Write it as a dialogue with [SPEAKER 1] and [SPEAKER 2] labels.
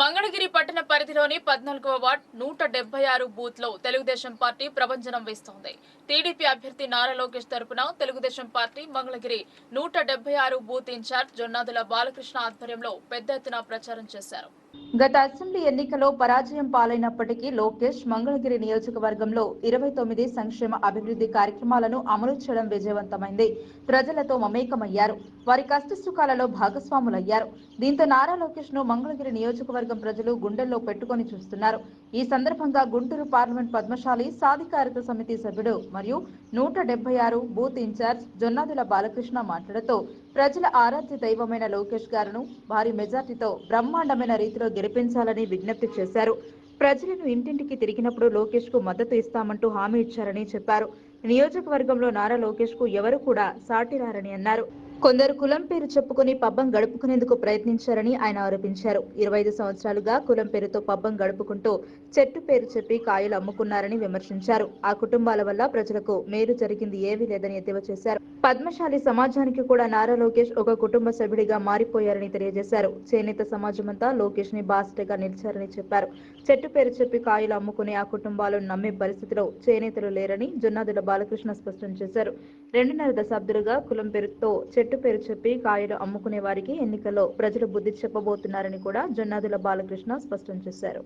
[SPEAKER 1] మంగళగిరి పట్టణ పరిధిలోని పద్నాలుగవ వార్డ్ నూట డెబ్బై ఆరు బూత్లో తెలుగుదేశం పార్టీ ప్రభంజనం వేస్తోంది. టీడీపీ అభ్యర్థి నారా లోకేష్ తరపున తెలుగుదేశం పార్టీ మంగళగిరి నూట డెబ్బై ఆరు బూత్ ఇన్ఛార్జ్ జొన్నాదుల బాలకృష్ణ ఆధ్వర్యంలో పెద్ద ఎత్తున ప్రచారం చేశారు.
[SPEAKER 2] గత అసెంబ్లీ ఎన్నికలో పరాజయం పాలైనప్పటికీ లోకేష్ మంగళగిరి నియోజకవర్గంలో ఇరవై తొమ్మిది సంక్షేమ అభివృద్ధి కార్యక్రమాలను అమలు చేయడం విజయవంతమైంది. ప్రజలతో మమేకమయ్యారు. వారి కష్ట సుఖాలలో భాగస్వాములయ్యారు. దీంతో నారా లోకేష్ను మంగళగిరి నియోజకవర్గం ప్రజలు గుండెల్లో పెట్టుకొని చూస్తున్నారు. ఈ సందర్భంగా గుంటూరు పార్లమెంట్ పద్మశాలి సాధికారత సమితి సభ్యుడు మరియు నూట డెబ్బై ఆరు బూత్ ఇన్ఛార్జ్ జొన్నాదుల బాలకృష్ణ మాట్లాడుతూ ప్రజల ఆరాధ్య దైవమైన లోకేష్ గారును భారీ మెజార్టీతో బ్రహ్మాండమైన రీతి రీతిలో గెలిపించాలని విజ్ఞప్తి చేశారు. ప్రజలను ఇంటింటికి తిరిగినప్పుడు లోకేష్కు మద్దతు ఇస్తామంటూ హామీ ఇచ్చారని చెప్పారు. నియోజకవర్గంలో నారా లోకేష్కు ఎవరు కూడా సాటిరారని అన్నారు. కొందరు కులం పేరు చెప్పుకుని పబ్బం గడుపుకునేందుకు ప్రయత్నించారని ఆయన ఆరోపించారు. ఇరవై ఐదు సంవత్సరాలుగా కులం పేరుతో పబ్బం గడుపుకుంటూ చెట్టు పేరు చెప్పి కాయలు అమ్ముకున్నారని విమర్శించారు. ఆ కుటుంబాల వల్ల ప్రజలకు మేలు జరిగింది ఏమీ లేదని ఎద్దేవా చేశారు. పద్మశాలి సమాజానికి కూడా నారా లోకేష్ ఒక కుటుంబ సభ్యుడిగా మారిపోయారని తెలియజేశారు. చేనేత సమాజమంతా లోకేష్ని బాసిటగా నిలిచారని చెప్పారు. చెట్టు పేరు చెప్పి కాయలు అమ్ముకునే ఆ కుటుంబాలను నమ్మే పరిస్థితిలో చేనేతలు లేరని జొన్నాదుల బాలకృష్ణ స్పష్టం చేశారు. రెండున్నర దశాబ్దాలుగా కులం పేరుతో చెట్టు పేరు చెప్పి కాయలు అమ్ముకునే వారికి ఎన్నికల్లో ప్రజలు బుద్ధి చెప్పబోతున్నారని కూడా జొన్నాదుల బాలకృష్ణ స్పష్టం చేశారు.